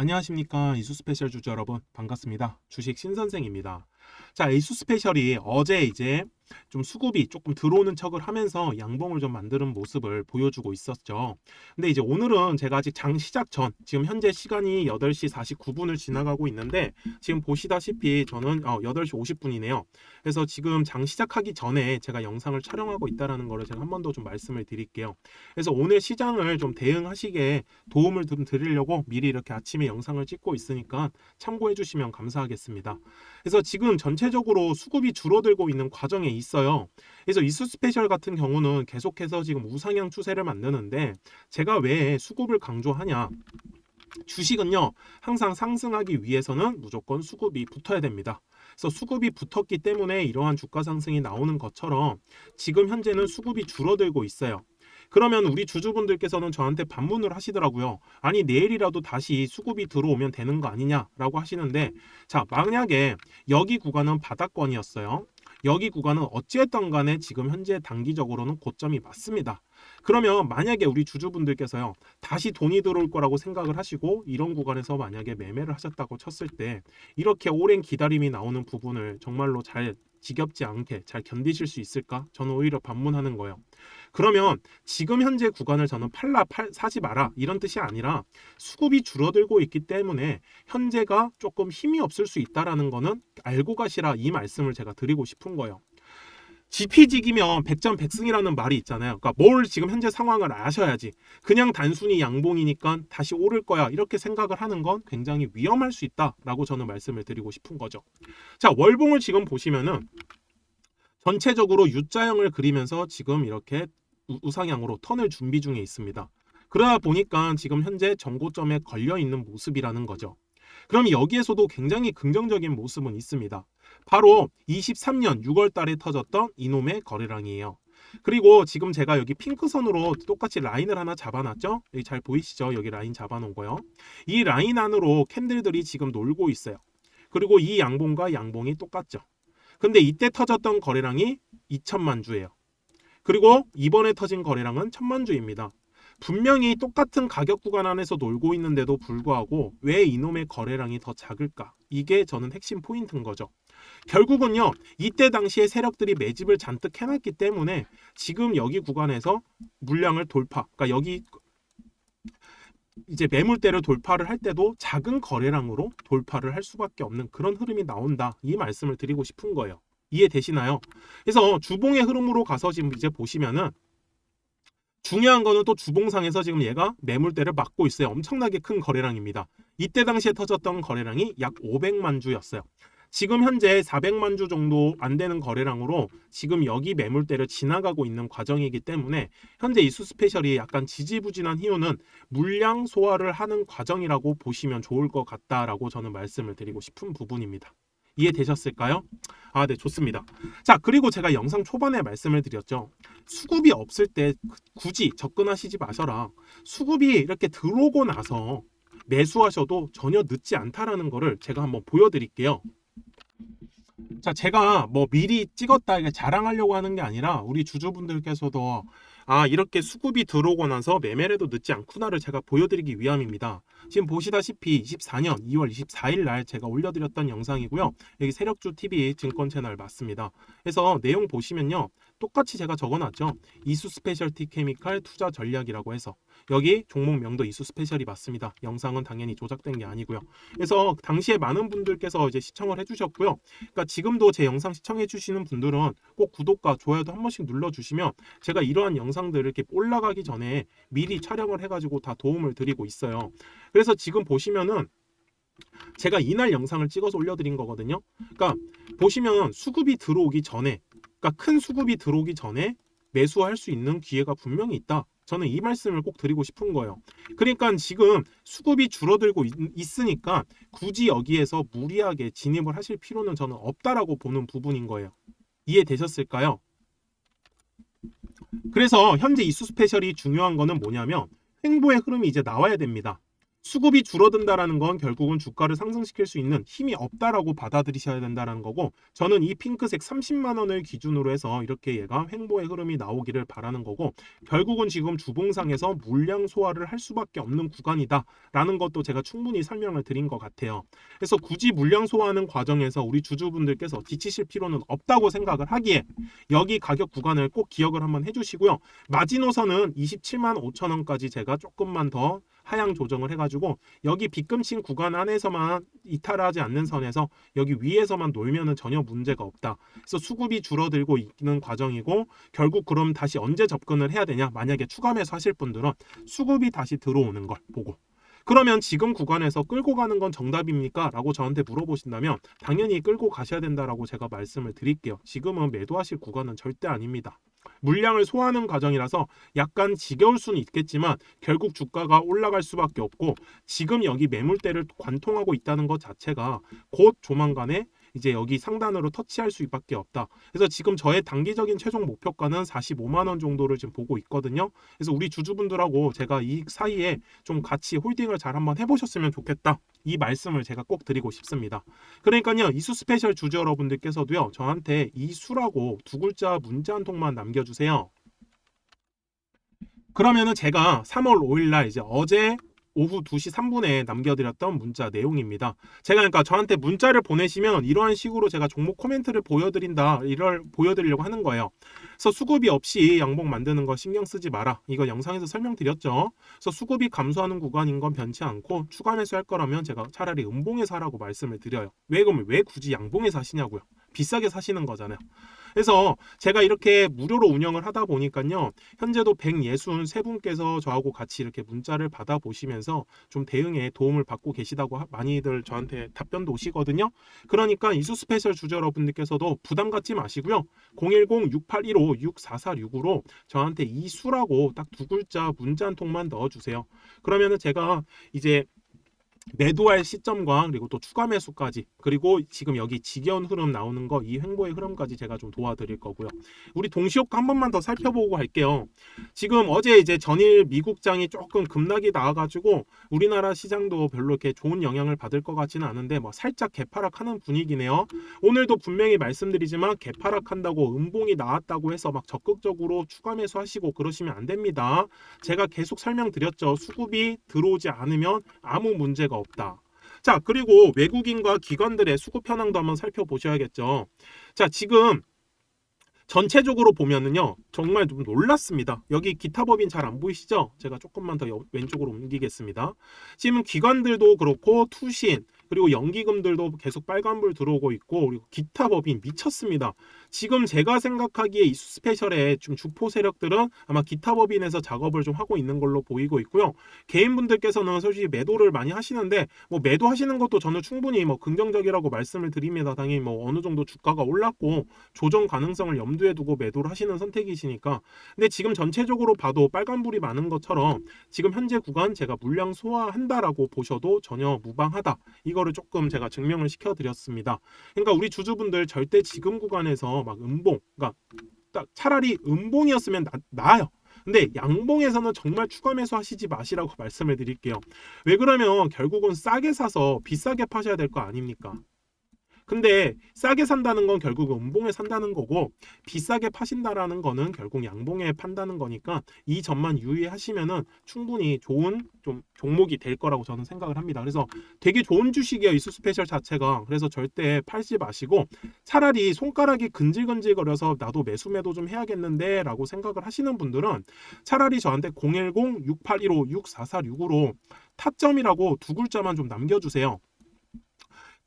안녕하십니까. 이수 스페셜 주주 여러분 반갑습니다. 주식 신선생입니다 자 이수 스페셜이 어제 이제 좀 수급이 조금 들어오는 척을 하면서 양봉을 좀 만드는 모습을 보여주고 있었죠. 근데 이제 오늘은 제가 아직 장 시작 전 지금 현재 시간이 8시 49분을 지나가고 있는데 지금 보시다시피 저는 어, 8시 50분이네요. 그래서 지금 장 시작하기 전에 제가 영상을 촬영하고 있다라는 거를 제가 한 번 더 좀 말씀을 드릴게요. 그래서 오늘 시장을 좀 대응하시게 도움을 좀 드리려고 미리 이렇게 아침에 영상을 찍고 있으니까 참고해 주시면 감사하겠습니다. 그래서 지금 전체적으로 수급이 줄어들고 있는 과정에 있어요. 그래서 이수 스페셜 같은 경우는 계속해서 지금 우상향 추세를 만드는데 제가 왜 수급을 강조하냐? 주식은요, 항상 상승하기 위해서는 무조건 수급이 붙어야 됩니다. 그래서 수급이 붙었기 때문에 이러한 주가 상승이 나오는 것처럼 지금 현재는 수급이 줄어들고 있어요. 그러면 우리 주주분들께서는 저한테 반문을 하시더라고요. 아니 내일이라도 다시 수급이 들어오면 되는 거 아니냐라고 하시는데 자 만약에 여기 구간은 바닥권이었어요. 여기 구간은 어찌했던 간에 지금 현재 단기적으로는 고점이 맞습니다. 그러면 만약에 우리 주주분들께서요 다시 돈이 들어올 거라고 생각을 하시고 이런 구간에서 만약에 매매를 하셨다고 쳤을 때 이렇게 오랜 기다림이 나오는 부분을 정말로 잘 지겹지 않게 잘 견디실 수 있을까? 저는 오히려 반문하는 거예요. 그러면 지금 현재 구간을 저는 팔라 팔 사지 마라 이런 뜻이 아니라 수급이 줄어들고 있기 때문에 현재가 조금 힘이 없을 수 있다라는 거는 알고 가시라 이 말씀을 제가 드리고 싶은 거예요. 지피지기면 백전백승이라는 말이 있잖아요. 그러니까 뭘 지금 현재 상황을 아셔야지. 그냥 단순히 양봉이니까 다시 오를 거야 이렇게 생각을 하는 건 굉장히 위험할 수 있다라고 저는 말씀을 드리고 싶은 거죠. 자 월봉을 지금 보시면은 전체적으로 U자형을 그리면서 지금 이렇게 우- 우상향으로 턴을 준비 중에 있습니다. 그러다 보니까 지금 현재 정고점에 걸려 있는 모습이라는 거죠. 그럼 여기에서도 굉장히 긍정적인 모습은 있습니다. 바로 23년 6월 달에 터졌던 이놈의 거래량이에요. 그리고 지금 제가 여기 핑크선으로 똑같이 라인을 하나 잡아놨죠? 여기 잘 보이시죠? 여기 라인 잡아놓은 거요. 이 라인 안으로 캔들들이 지금 놀고 있어요. 그리고 이 양봉과 양봉이 똑같죠. 근데 이때 터졌던 거래량이 2천만 주예요. 그리고 이번에 터진 거래량은 천만 주입니다. 분명히 똑같은 가격 구간 안에서 놀고 있는데도 불구하고 왜 이놈의 거래량이 더 작을까? 이게 저는 핵심 포인트인 거죠. 결국은요, 이때 당시에 세력들이 매집을 잔뜩 해놨기 때문에 지금 여기 구간에서 물량을 돌파, 그러니까 여기 이제 매물대를 돌파를 할 때도 작은 거래량으로 돌파를 할 수밖에 없는 그런 흐름이 나온다. 이 말씀을 드리고 싶은 거예요. 이해되시나요? 그래서 주봉의 흐름으로 가서 지금 이제 보시면은 중요한 거는 또 주봉상에서 지금 얘가 매물대를 막고 있어요. 엄청나게 큰 거래량입니다. 이때 당시에 터졌던 거래량이 약 500만 주였어요. 지금 현재 400만 주 정도 안 되는 거래량으로 지금 여기 매물대를 지나가고 있는 과정이기 때문에 현재 이수 스페셜이 약간 지지부진한 이유는 물량 소화를 하는 과정이라고 보시면 좋을 것 같다라고 저는 말씀을 드리고 싶은 부분입니다. 이해되셨을까요? 아, 네, 좋습니다. 자, 그리고 제가 영상 초반에 말씀을 드렸죠. 수급이 없을 때 굳이 접근하시지 마셔라. 수급이 이렇게 들어오고 나서 매수하셔도 전혀 늦지 않다라는 거를 제가 한번 보여드릴게요. 자, 제가 뭐 미리 찍었다 이게 자랑하려고 하는 게 아니라 우리 주주분들께서도 아, 이렇게 수급이 들어오고 나서 매매래도 늦지 않구나를 제가 보여드리기 위함입니다. 지금 보시다시피 24년 2월 24일 날 제가 올려드렸던 영상이고요. 여기 세력주 TV 증권 채널 맞습니다. 그래서 내용 보시면요. 똑같이 제가 적어놨죠. 이수 스페셜티 케미칼 투자 전략이라고 해서 여기 종목명도 이수 스페셜이 맞습니다. 영상은 당연히 조작된 게 아니고요. 그래서 당시에 많은 분들께서 이제 시청을 해주셨고요. 그러니까 지금도 제 영상 시청해주시는 분들은 꼭 구독과 좋아요도 한 번씩 눌러주시면 제가 이러한 영상들을 이렇게 올라가기 전에 미리 촬영을 해가지고 다 도움을 드리고 있어요. 그래서 지금 보시면은 제가 이날 영상을 찍어서 올려드린 거거든요. 그러니까 보시면 수급이 들어오기 전에, 그러니까 큰 수급이 들어오기 전에 매수할 수 있는 기회가 분명히 있다. 저는 이 말씀을 꼭 드리고 싶은 거예요. 그러니까 지금 수급이 줄어들고 있, 있으니까 굳이 여기에서 무리하게 진입을 하실 필요는 저는 없다라고 보는 부분인 거예요. 이해되셨을까요? 그래서 현재 이수 스페셜이 중요한 거는 뭐냐면 횡보의 흐름이 이제 나와야 됩니다. 수급이 줄어든다라는 건 결국은 주가를 상승시킬 수 있는 힘이 없다라고 받아들이셔야 된다는 거고 저는 이 핑크색 30만 원을 기준으로 해서 이렇게 얘가 횡보의 흐름이 나오기를 바라는 거고 결국은 지금 주봉상에서 물량 소화를 할 수밖에 없는 구간이다라는 것도 제가 충분히 설명을 드린 것 같아요. 그래서 굳이 물량 소화하는 과정에서 우리 주주분들께서 지치실 필요는 없다고 생각을 하기에 여기 가격 구간을 꼭 기억을 한번 해주시고요. 마지노선은 27만 5천 원까지 제가 조금만 더 하향 조정을 해가지고 여기 빗금친 구간 안에서만 이탈하지 않는 선에서 여기 위에서만 놀면은 전혀 문제가 없다. 그래서 수급이 줄어들고 있는 과정이고 결국 그럼 다시 언제 접근을 해야 되냐? 만약에 추가 매수하실 분들은 수급이 다시 들어오는 걸 보고 그러면 지금 구간에서 끌고 가는 건 정답입니까? 라고 저한테 물어보신다면 당연히 끌고 가셔야 된다라고 제가 말씀을 드릴게요. 지금은 매도하실 구간은 절대 아닙니다. 물량을 소화하는 과정이라서 약간 지겨울 수는 있겠지만 결국 주가가 올라갈 수밖에 없고 지금 여기 매물대를 관통하고 있다는 것 자체가 곧 조만간에 이제 여기 상단으로 터치할 수밖에 없다. 그래서 지금 저의 단기적인 최종 목표가는 45만 원 정도를 지금 보고 있거든요. 그래서 우리 주주분들하고 제가 이 사이에 좀 같이 홀딩을 잘 한번 해보셨으면 좋겠다. 이 말씀을 제가 꼭 드리고 싶습니다. 그러니까요, 이수 스페셜 주주 여러분들께서도요, 저한테 이 수라고 두 글자 문자 한 통만 남겨주세요. 그러면은 제가 3월 5일 날 이제 어제 오후 2시 3분에 남겨드렸던 문자 내용입니다. 제가 그러니까 저한테 문자를 보내시면 이러한 식으로 제가 종목 코멘트를 보여드린다, 이걸 보여드리려고 하는 거예요. 그래서 수급이 없이 양봉 만드는 거 신경 쓰지 마라. 이거 영상에서 설명드렸죠. 그래서 수급이 감소하는 구간인 건 변치 않고 추가 매수할 거라면 제가 차라리 음봉에서 하라고 말씀을 드려요. 왜 그러면 왜 굳이 양봉에서 하시냐고요. 비싸게 사시는 거잖아요. 그래서 제가 이렇게 무료로 운영을 하다 보니까요. 현재도 163분께서 저하고 같이 이렇게 문자를 받아보시면서 좀 대응에 도움을 받고 계시다고 하- 많이들 저한테 답변도 오시거든요. 그러니까 이수 스페셜 주주 여러분들께서도 부담 갖지 마시고요. 010-6815-64465로 저한테 이수라고 딱 두 글자 문자 한 통만 넣어주세요. 그러면은 제가 이제 매도할 시점과 그리고 또 추가 매수까지 그리고 지금 여기 지겨운 흐름 나오는 거 이 횡보의 흐름까지 제가 좀 도와드릴 거고요. 우리 동시효과 한 번만 더 살펴보고 갈게요. 지금 어제 이제 전일 미국장이 조금 급락이 나와가지고 우리나라 시장도 별로 이렇게 좋은 영향을 받을 것 같지는 않은데 뭐 살짝 개파락하는 분위기네요. 오늘도 분명히 말씀드리지만 개파락한다고 음봉이 나왔다고 해서 막 적극적으로 추가 매수하시고 그러시면 안 됩니다. 제가 계속 설명드렸죠. 수급이 들어오지 않으면 아무 문제가 없다. 자, 그리고 외국인과 기관들의 수급 현황도 한번 살펴보셔야겠죠. 자, 지금 전체적으로 보면은요, 정말 좀 놀랐습니다. 여기 기타 법인 잘 안 보이시죠? 제가 조금만 더 여- 왼쪽으로 옮기겠습니다. 지금 기관들도 그렇고 투신 그리고 연기금들도 계속 빨간불 들어오고 있고 그리고 기타 법인 미쳤습니다. 지금 제가 생각하기에 이 스페셜의 좀 주포 세력들은 아마 기타 법인에서 작업을 좀 하고 있는 걸로 보이고 있고요. 개인분들께서는 솔직히 매도를 많이 하시는데 뭐 매도하시는 것도 저는 충분히 뭐 긍정적이라고 말씀을 드립니다. 당연히 뭐 어느 정도 주가가 올랐고 조정 가능성을 염두에 두고 매도를 하시는 선택이시니까. 근데 지금 전체적으로 봐도 빨간불이 많은 것처럼 지금 현재 구간 제가 물량 소화한다라고 보셔도 전혀 무방하다. 이거를 조금 제가 증명을 시켜드렸습니다. 그러니까 우리 주주분들 절대 지금 구간에서 막 음봉, 그러니까 딱 차라리 음봉이었으면 나, 나아요. 근데 양봉에서는 정말 추가 매수하시지 마시라고 말씀을 드릴게요. 왜 그러면 결국은 싸게 사서 비싸게 파셔야 될 거 아닙니까? 근데 싸게 산다는 건 결국 음봉에 산다는 거고 비싸게 파신다라는 거는 결국 양봉에 판다는 거니까 이 점만 유의하시면은 충분히 좋은 좀 종목이 될 거라고 저는 생각을 합니다. 그래서 되게 좋은 주식이에요. 이수 스페셜 자체가. 그래서 절대 팔지 마시고 차라리 손가락이 근질근질거려서 나도 매수 매도 좀 해야겠는데 라고 생각을 하시는 분들은 차라리 저한테 010-6815-64465로 타점이라고 두 글자만 좀 남겨주세요.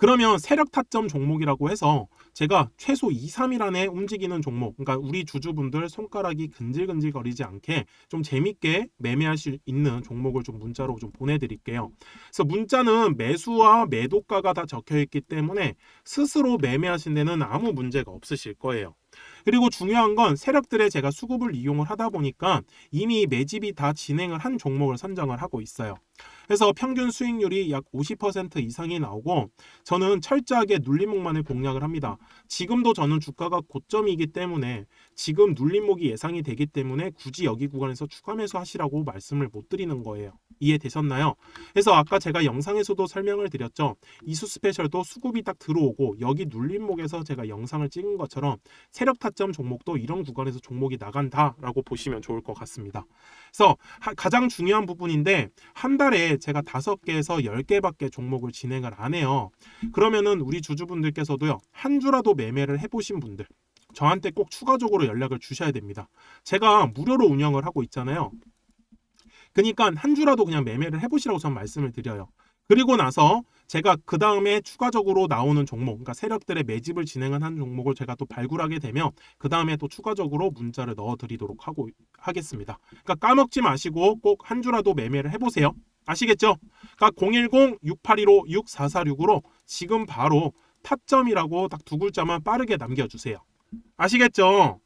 그러면 세력 타점 종목이라고 해서 제가 최소 2, 3일 안에 움직이는 종목, 그러니까 우리 주주분들 손가락이 근질근질거리지 않게 좀 재밌게 매매할 수 있는 종목을 좀 문자로 좀 보내드릴게요. 그래서 문자는 매수와 매도가가 다 적혀 있기 때문에 스스로 매매하신 데는 아무 문제가 없으실 거예요. 그리고 중요한 건 세력들의 제가 수급을 이용을 하다 보니까 이미 매집이 다 진행을 한 종목을 선정을 하고 있어요. 그래서 평균 수익률이 약 50% 이상이 나오고 저는 철저하게 눌림목만을 공략을 합니다. 지금도 저는 주가가 고점이기 때문에 지금 눌림목이 예상이 되기 때문에 굳이 여기 구간에서 추가 매수하시라고 말씀을 못 드리는 거예요. 이해되셨나요? 그래서 아까 제가 영상에서도 설명을 드렸죠. 이수 스페셜도 수급이 딱 들어오고 여기 눌림목에서 제가 영상을 찍은 것처럼 세력 타점 종목도 이런 구간에서 종목이 나간다라고 보시면 좋을 것 같습니다. 그래서 하- 가장 중요한 부분인데 한 달에 제가 다섯 개에서 열 개밖에 종목을 진행을 안 해요. 그러면은 우리 주주분들께서도요 한 주라도 매매를 해보신 분들 저한테 꼭 추가적으로 연락을 주셔야 됩니다. 제가 무료로 운영을 하고 있잖아요. 그러니까 한 주라도 그냥 매매를 해보시라고 저는 말씀을 드려요. 그리고 나서 제가 그 다음에 추가적으로 나오는 종목, 그러니까 세력들의 매집을 진행한 한 종목을 제가 또 발굴하게 되면 그 다음에 또 추가적으로 문자를 넣어드리도록 하고 하겠습니다. 그러니까 까먹지 마시고 꼭 한 주라도 매매를 해보세요. 아시겠죠? 그러니까 010-6815-6446으로 지금 바로 타점이라고 딱 두 글자만 빠르게 남겨주세요. 아시겠죠?